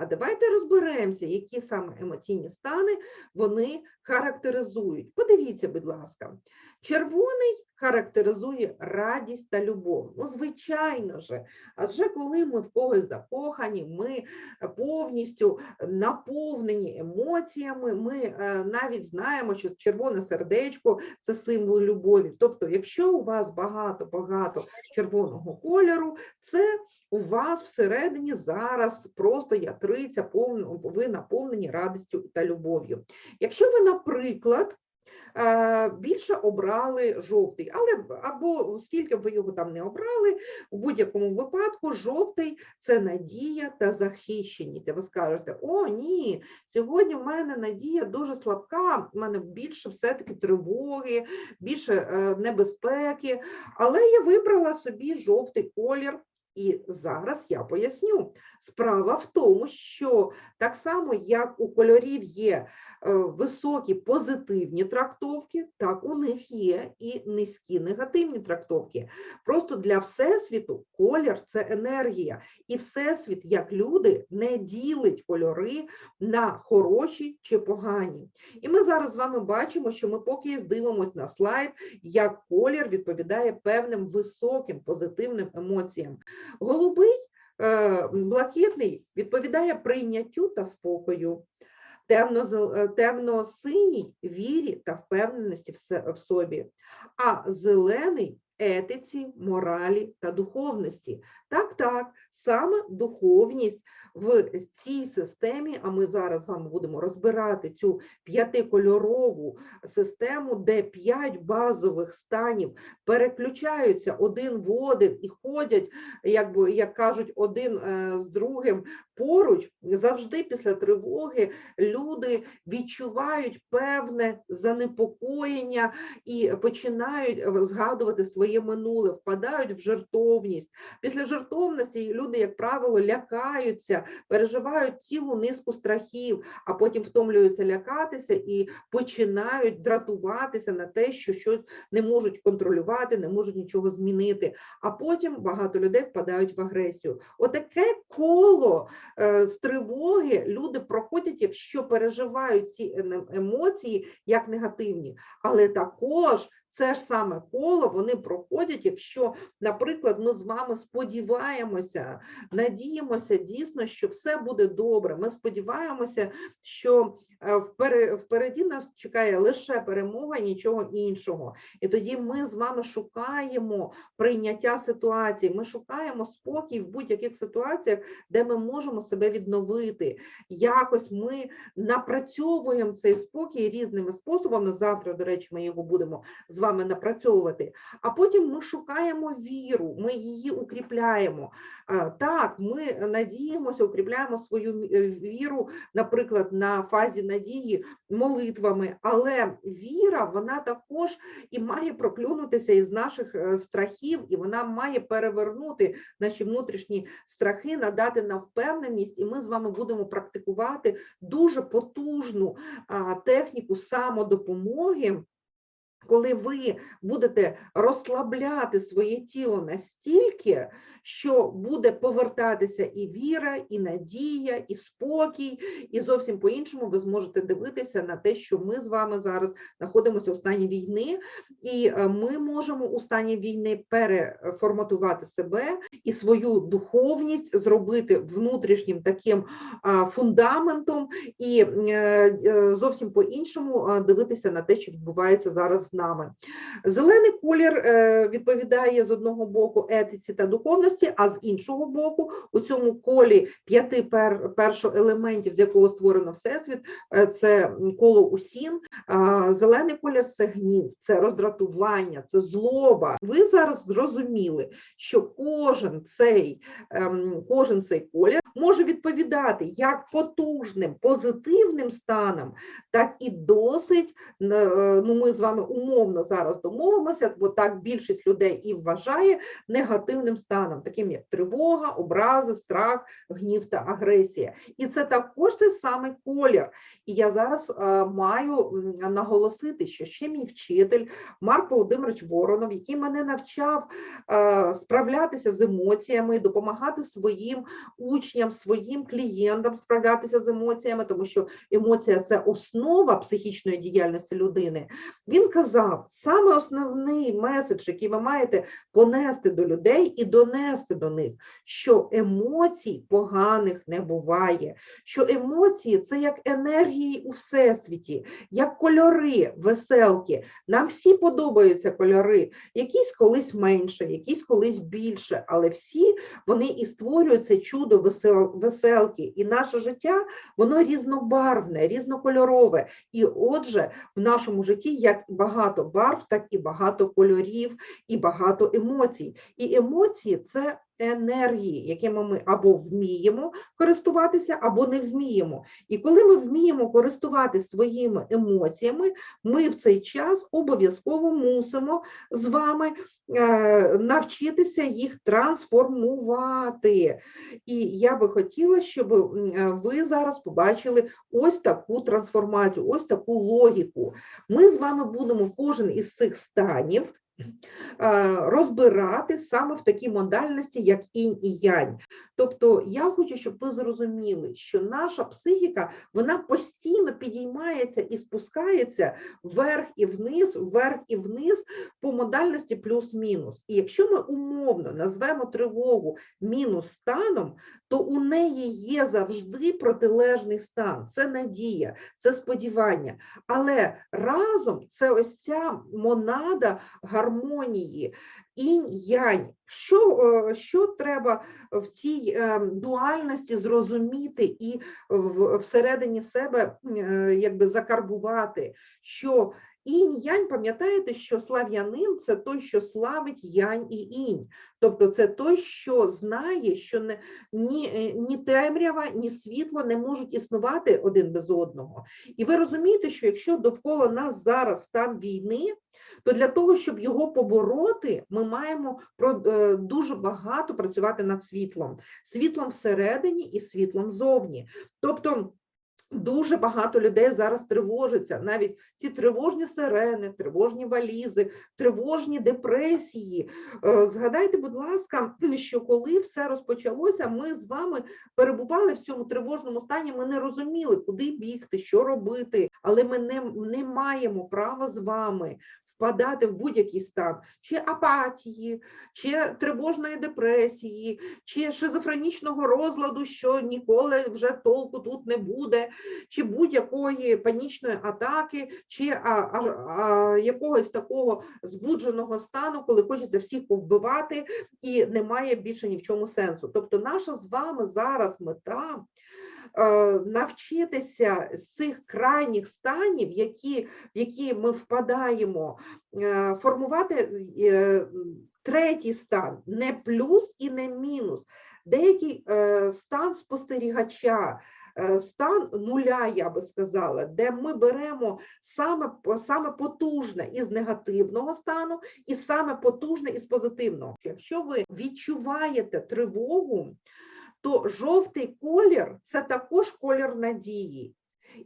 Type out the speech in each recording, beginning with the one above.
А давайте розберемося, які саме емоційні стани вони характеризують. Подивіться, будь ласка, червоний характеризує радість та любов. Ну, звичайно ж, адже коли ми в когось закохані, ми повністю наповнені емоціями, ми е, навіть знаємо, що червоне сердечко це символ любові. Тобто, якщо у вас багато-багато червоного кольору, це у вас всередині зараз просто ятриця, ви наповнені радістю та любов'ю. Якщо ви, наприклад, більше обрали жовтий, але або скільки б ви його там не обрали, у будь-якому випадку жовтий це надія та захищеність. Ви скажете: о, ні, сьогодні в мене надія дуже слабка, в мене більше все-таки тривоги, більше е, небезпеки, але я вибрала собі жовтий колір. І зараз я поясню. Справа в тому, що так само, як у кольорів є е, високі позитивні трактовки, так у них є і низькі негативні трактовки. Просто для Всесвіту колір це енергія, і Всесвіт, як люди, не ділить кольори на хороші чи погані. І ми зараз з вами бачимо, що ми поки дивимося на слайд, як колір відповідає певним високим позитивним емоціям. Голубий, блакитний відповідає прийняттю та спокою. Е, темно-синій вірі та впевненості в собі, а зелений етиці, моралі та духовності. Так, так, саме духовність в цій системі, а ми зараз з вами будемо розбирати цю п'ятикольорову систему, де п'ять базових станів переключаються один в один і ходять, як, би, як кажуть, один е, з другим поруч, завжди після тривоги люди відчувають певне занепокоєння і починають е, згадувати своє минуле, впадають в жертовність. Після жертовності люди, як правило, лякаються, переживають цілу низку страхів, а потім втомлюються лякатися і починають дратуватися на те, що щось не можуть контролювати, не можуть нічого змінити. А потім багато людей впадають в агресію. Отаке коло з тривоги люди проходять, якщо переживають ці емоції як негативні, але також це ж саме коло вони проходять, якщо, наприклад, ми з вами сподіваємося, надіємося дійсно, що все буде добре. Ми сподіваємося, що е, впереді нас чекає лише перемога, нічого іншого. І тоді ми з вами шукаємо прийняття ситуації. Ми шукаємо спокій в будь-яких ситуаціях, де ми можемо себе відновити. Якось ми напрацьовуємо цей спокій різними способами. Завтра, до речі, ми його будемо з вами напрацьовувати. А потім ми шукаємо віру, ми її укріпляємо. Так, ми надіємося, укріпляємо свою е, віру, наприклад, на фазі надії молитвами, але віра, вона також і має проклюнутися із наших е, страхів, і вона має перевернути наші внутрішні страхи, надати нам впевненість, і ми з вами будемо практикувати дуже потужну техніку самодопомоги. Коли ви будете розслабляти своє тіло настільки, що буде повертатися і віра, і надія, і спокій, і зовсім по-іншому ви зможете дивитися на те, що ми з вами зараз знаходимося у стані війни, і е, ми можемо у стані війни переформатувати себе і свою духовність зробити внутрішнім таким фундаментом, і е, е, зовсім по-іншому е, дивитися на те, що відбувається зараз з нами. Зелений колір е, відповідає з одного боку етиці та духовності, а з іншого боку, у цьому колі п'яти пер, першоелементів, з якого створено всесвіт, е, це коло усін. Зелений колір це гнів, це роздратування, це злоба. Ви зараз зрозуміли, що кожен цей, ем, кожен цей колір може відповідати як потужним позитивним станам, так і досить, е, ну ми з вами умовно зараз домовимося, бо так більшість людей і вважає негативним станом, таким як тривога, образи, страх, гнів та агресія. І це також той самий колір. І я зараз е, маю наголосити, що ще мій вчитель Марк Володимирович Воронов, який мене навчав е, справлятися з емоціями, допомагати своїм учням учням, своїм клієнтам справлятися з емоціями, тому що емоція це основа психічної діяльності людини. Він казав, саме основний меседж, який ви маєте понести до людей і донести до них, що емоцій поганих не буває, що емоції це як енергії у всесвіті, як кольори, веселки. Нам всі подобаються кольори, якісь колись менше, якісь колись більше, але всі вони і створюють це чудо весел, веселки. І наше життя воно різнобарвне, різнокольорове. І отже, в нашому житті як багато барв, так і багато кольорів, і багато емоцій. І емоції це енергії, якими ми або вміємо користуватися, або не вміємо. І коли ми вміємо користуватися своїми емоціями, ми в цей час обов'язково мусимо з вами е, навчитися їх трансформувати. І я би хотіла, щоб е, ви зараз побачили ось таку трансформацію, ось таку логіку. Ми з вами будемо кожен із цих станів розбирати саме в такій модальності, як інь і янь. Тобто я хочу, щоб ви зрозуміли, що наша психіка вона постійно підіймається і спускається вверх і вниз, вверх і вниз по модальності плюс-мінус. І якщо ми умовно назвемо тривогу мінус станом, то у неї є завжди протилежний стан. Це надія, це сподівання. Але разом це ось ця монада гармонії, інь-янь. Що, е, що треба в цій е, дуальності зрозуміти і всередині себе е, якби закарбувати, що інь-янь, пам'ятаєте, що слав'янин це той, що славить янь і інь. Тобто це той, що знає, що не, ні, е, ні темрява, ні світло не можуть існувати один без одного. І ви розумієте, що якщо довкола нас зараз стан війни, то для того, щоб його побороти, ми маємо про, е, дуже багато працювати над світлом, світлом всередині і світлом зовні. Тобто Дуже багато людей зараз тривожиться. Навіть ці тривожні сирени, тривожні валізи, тривожні депресії. Е, Згадайте, будь ласка, що коли все розпочалося, ми з вами перебували в цьому тривожному стані. Ми не розуміли, куди бігти, що робити, але ми не, не маємо права з вами впадати в будь-який стан чи апатії, чи тривожної депресії, чи шизофренічного розладу, що ніколи вже толку тут не буде, чи будь-якої панічної атаки, чи а, а, а, якогось такого збудженого стану, коли хочеться всіх повбивати, і немає більше ні в чому сенсу. Тобто, наша з вами зараз мета. Е, Навчитися з цих крайніх станів, які, в які ми впадаємо, е, формувати е, третій стан, не плюс і не мінус, деякий стан спостерігача, стан нуля, я би сказала, де ми беремо саме, саме потужне із негативного стану і саме потужне із позитивного. Якщо ви відчуваєте тривогу, то жовтий колір це також колір надії.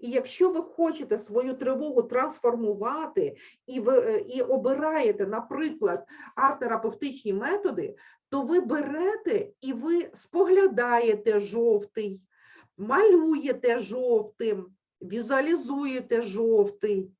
І якщо ви хочете свою тривогу трансформувати і ви е, і обираєте, наприклад, арт-терапевтичні методи, то ви берете і ви споглядаєте жовтий, малюєте жовтим, візуалізуєте жовтий,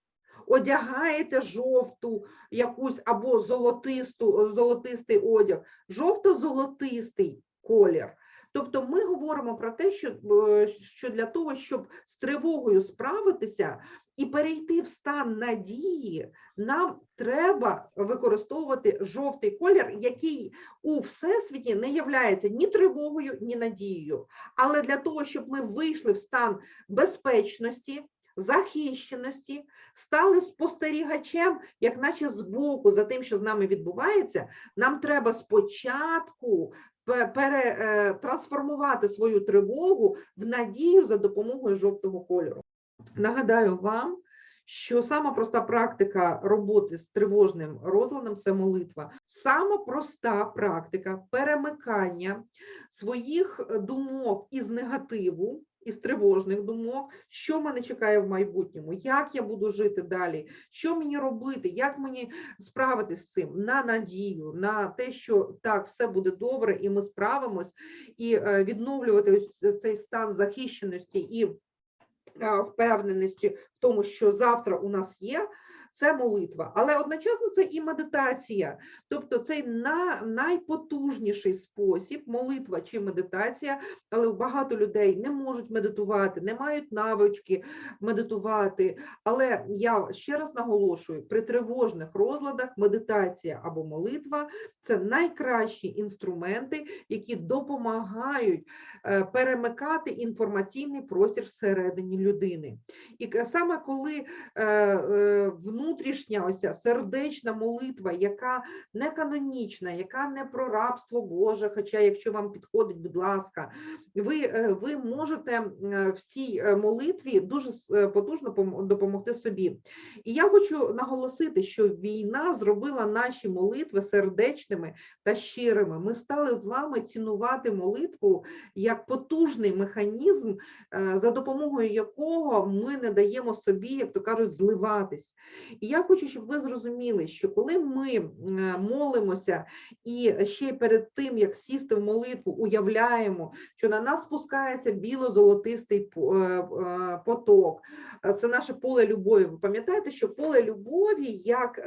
одягаєте жовту якусь або золотисту, золотистий одяг, жовто-золотистий колір. Тобто ми говоримо про те, що, е, що для того, щоб з тривогою справитися і перейти в стан надії, нам треба використовувати жовтий колір, який у всесвіті не являється ні тривогою, ні надією. Але для того, щоб ми вийшли в стан безпечності, захищеності, стали спостерігачем, як наче збоку за тим, що з нами відбувається, нам треба спочатку пе- пере, е, свою тривогу в надію за допомогою жовтого кольору. Нагадаю вам, що сама проста практика роботи з тривожним розладом це молитва. Сама проста практика перемикання своїх думок із негативу із тривожних думок, що мене чекає в майбутньому, як я буду жити далі, що мені робити, як мені справитися з цим, на надію, на те, що так, все буде добре, і ми справимось, і е, відновлювати ось цей стан захищеності і впевненості в тому, що завтра у нас є. Це молитва, але одночасно це і медитація, тобто цей на, найпотужніший спосіб, молитва чи медитація, але багато людей не можуть медитувати, не мають навички медитувати. Але я ще раз наголошую: при тривожних розладах медитація або молитва це найкращі інструменти, які допомагають е, перемикати інформаційний простір всередині людини. І саме коли е, е, внутрішня ось ця сердечна молитва, яка не канонічна, яка не про рабство Боже, хоча якщо вам підходить, будь ласка, ви, е, ви можете е, в цій е, молитві дуже потужно допомогти собі. І я хочу наголосити, що війна зробила наші молитви сердечними та щирими. Ми стали з вами цінувати молитву як потужний механізм, за допомогою якого ми не даємо собі, як то кажуть, зливатись. І я хочу, щоб ви зрозуміли, що коли ми молимося і ще перед тим, як сісти в молитву, уявляємо, що на нас спускається біло-золотистий е, е, поток, е, це наше поле любові. Ви пам'ятаєте, що поле любові, як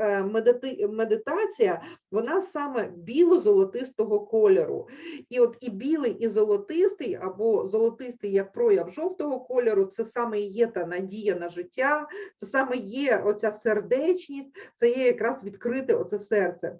медитація, вона саме біло-золотистого кольору. І от і білий, і золотистий, або золотистий як прояв жовтого кольору, це саме є та надія на життя, це саме є оця сердечність, це є якраз відкрите оце серце.